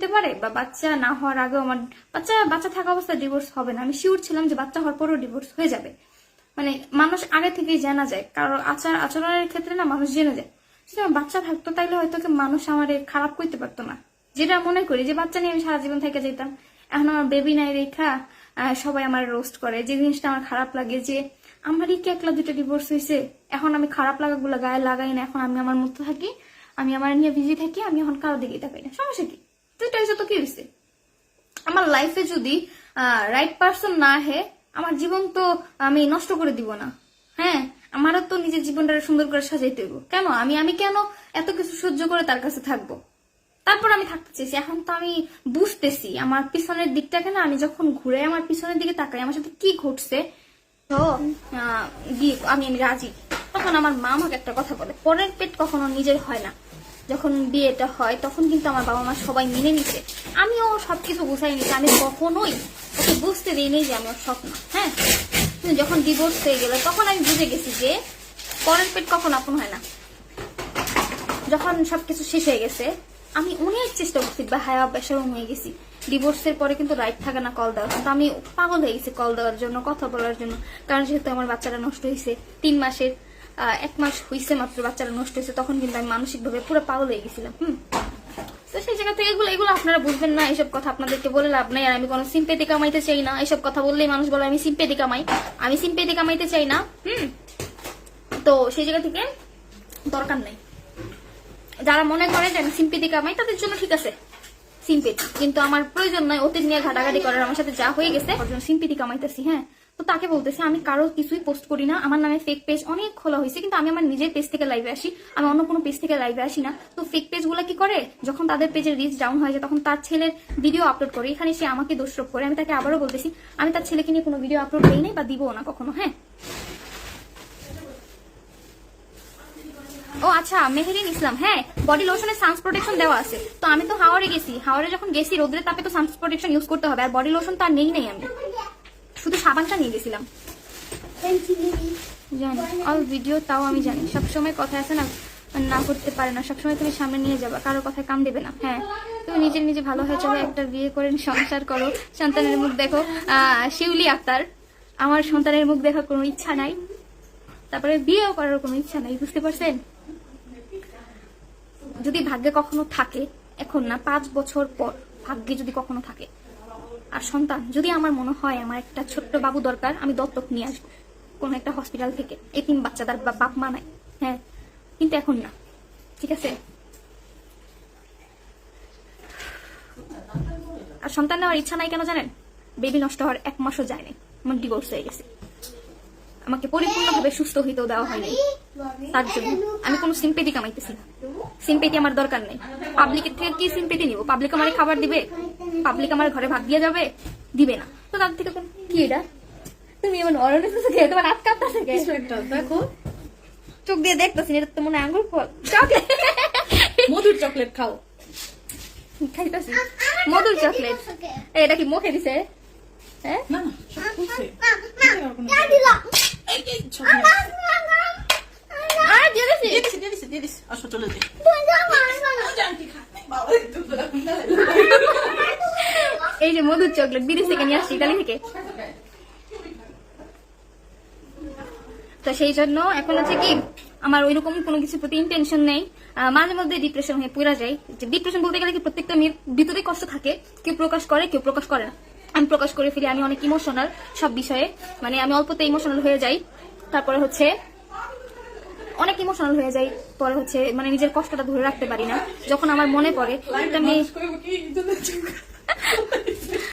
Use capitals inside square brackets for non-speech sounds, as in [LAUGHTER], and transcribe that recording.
হইতে পারে বা বাচ্চা না হওয়ার আগেও আমার বাচ্চা বাচ্চা থাকা অবস্থায় ডিভোর্স হবে না। আমি শিওর ছিলাম যে বাচ্চা হওয়ার পরেও ডিভোর্স হয়ে যাবে। মানে মানুষ আগে থেকেই জানা যায়। কারও আচার, আচরণের ক্ষেত্রে না মানুষ জেনে যায়। বাচ্চা থাকতো তাইলে হয়তো মানুষ আমার খারাপ করতে পারতো না। যেটা মনে করি যে বাচ্চা নিয়ে আমি সারা জীবন থেকে যেতাম। এখন আমার বেবি নাই রেখা সবাই আমার রোস্ট করে। যে জিনিসটা আমার খারাপ লাগে যে আমারই কি একলা দুটো ডিভোর্স হয়েছে এখন আমি খারাপ লাগাগুলো গায়ে লাগাই না। এখন আমি আমার মতো থাকি, আমি আমার নিয়ে বিজি থাকি, আমি এখন কারও দিকে তাকাই না। সমস্যা কি? হয়েছে তো কি হয়েছে আমার লাইফে যদি রাইট পারসন না হে, আমার জীবন তো আমি নষ্ট করে দিব না। হ্যাঁ আমারও তো নিজের জীবনটা সুন্দর করে সাজাইতে হইব। কেন? আমি আমি কেন এত কিছু সহ্য করে তার কাছে থাকব? তারপর আমি থাকতে চেয়েছি এখন তো আমি বুঝতেছি, আমার পিছনের দিকটাকে না, আমি যখন ঘুরে আমার পিছনের দিকে তাকাই, আমার সাথে কি ঘটছে? তো আমি আমি রাজি। তখন আমার মা আমাকে একটা কথা বলে, পরের পেট কখনো নিজের হয় না। যখন বিয়েটা হয়, তখন কিন্তু আমার বাবা মা সবাই মেনে নিছে। আমিও সবকিছু বুঝাই নিছি। আমি কখনোই ওকে বুঝতে দিইনি যে আমার স্বপ্ন হ্যাঁ? যখন ডিভোর্স হয়ে গেল, তখন আমি বুঝে গেছি যে পরের পেট কখন আপন হয় না। যখন সবকিছু শেষ হয়ে গেছে, আমি অনেক চেষ্টা করছি বা হায়া বেসারম হয়ে গেছি। ডিভোর্সের পরে কিন্তু রাইট থাকে না কল দেওয়ার। কিন্তু আমি পাগল হয়ে গেছি কল দেওয়ার জন্য, কথা বলার জন্য। কারণ যেহেতু আমার বাচ্চাটা নষ্ট হয়েছে, তিন মাসের। এক মাস হয়েছে মাত্র বাচ্চাটা নষ্ট হয়েছে তখন কিন্তু আমি মানসিকভাবে পুরো পাগল হয়ে গেছিলাম, হুম? তো সেই জায়গা থেকে এগুলো এগুলো আপনারা বুঝবেন না এইসব কথা আপনাদেরকে বলে লাভ নাই, আর আমি কোনো সিম্পেতি কামাইতে চাই না। এইসব কথা বললেই মানুষ বলে, আমি সিম্পেতি কামাই। আমি সিম্পেতি কামাইতে চাই না, হুম? তো সেই জায়গা থেকে দরকার নাই। যারা মনে করে যে আমি সিম্পেতি কামাই, তাদের জন্য ঠিক আছে সিম্পেতি কিন্তু আমার প্রয়োজন নয় অতীত নিয়ে ঘাটাঘাটি করার। আমার সাথে যা হয়ে গেছে সিম্পেতি কামাইতেছি হ্যাঁ? তো তাকে বলতেছি, আমি কারও কিছুই পোস্ট করি না। আমার নামে ফেক পেজ অনেক খোলা হয়েছে, কিন্তু আমি আমার নিজের পেজ থেকে লাইভে আসি। আমি অন্য কোনো পেজ থেকে লাইভে আসি না। তো ফেক পেজগুলা কি করে? যখন তাদের পেজের রিচ ডাউন হয়ে যায়, তখন তার ছেলের ভিডিও আপলোড করে। এখানে সে আমাকে দোষরোপ করে। আমি তাকে আবারও বলতেছি, আমি তার ছেলেকে নিয়ে কোনো ভিডিও আপলোড করি নাই বা দিবও না কখনো। হ্যাঁ। ও আচ্ছা মেহেরিন ইসলাম। হ্যাঁ বডি লোশনে সানস প্রোটেকশন দেওয়া আছে। তো আমি তো হাওয়ারে গেছি। হাওয়ারে যখন গেছি রোদ্রের তাপে তো সানস প্রোটেকশন ইউজ করতে হবে। আর বডি লোশন তো আর নেই নেই আমি। শুধু সাবানটা নিয়ে গেছিলাম। জানি, অল ভিডিও তাও আমি জানি। সবসময় কথা আছে না না করতে পারে না। সবসময় তুমি সামনে নিয়ে যাবা, কারও কথায় কাম দেবে না। হ্যাঁ তুমি নিজের নিজে ভালো হয়ে চলো, একটা বিয়ে করেন সংসার করো। সন্তানের মুখ দেখো শিউলি আক্তার। আমার সন্তানের মুখ দেখার কোনো ইচ্ছা নাই। তারপরে বিয়েও করার কোনো ইচ্ছা নাই, বুঝতে পারছেন? যদি ভাগ্যে কখনো থাকে, এখন না, পাঁচ বছর পর ভাগ্যে যদি কখনো থাকে আর সন্তান, যদি আমার মনে হয় আমার একটা ছোট্ট বাবু দরকার, আমি দত্তক নিয়ে আসব। কোনো একটা হসপিটাল থেকে। এই তিন বাচ্চা তার বাপ মা নাই। হ্যাঁ কিন্তু এখন না। ঠিক আছে? আর সন্তান নেওয়ার ইচ্ছা নাই কেন জানেন? বেবি নষ্ট হওয়ার এক মাসও যায় নাই। আমার ডিভোর্স হয়ে গেছে। আমাকে পরিপূর্ণভাবে সুস্থ হইতেও দেওয়া হয়নি। তার জন্য আমি কোনো সিম্পেতি কামাইতেছি না। সিম্পেতি আমার দরকার নেই। পাবলিকের থেকে কি সিম্পেতি নিব? পাবলিক আমার খাবার দিবে? পাবলিক আমার ঘরে ভাত দিয়ে যাবে দিবে না। তো তার থেকে কি এটা? তুমি এমন অরণের থেকে তোমার হাত কাঁপতেছে কে? দেখো। চোখ দিয়ে দেখতেছি এটা তো মনে হয় আঙ্গুর ফল। চকলেট মধুর চকলেট খাও। খাইতেছি। মধুর চকলেট এটা কি মুখে দিছে? হ্যাঁ? না চলে যাই। [LAUGHS] জানটি খা। বাবা, একটু এই যে মধুর চকলেট, বিদেশ থেকে নিয়ে আসছি, ইতালি থেকে। তো সেই জন্য এখন হচ্ছে কি, আমার ওইরকম কোনো কিছু প্রতি ইন্টেনশন নেই। মাঝে মধ্যে ডিপ্রেশন হয়ে পুরা যায়। ডিপ্রেশন বলতে গেলে কি, প্রত্যেকটা মেয়ের ভিতরে কষ্ট থাকে। কেউ প্রকাশ করে, কেউ প্রকাশ করে না। আমি প্রকাশ করে ফেলি, আমি অনেক ইমোশনাল সব বিষয়ে। মানে আমি অল্পতে ইমোশনাল হয়ে যাই। তারপরে হচ্ছে অনেক ইমোশনাল হয়ে যাই। পরে হচ্ছে মানে নিজের কষ্টটা ধরে রাখতে পারি না। যখন আমার মনে পড়ে, একটা মেয়ে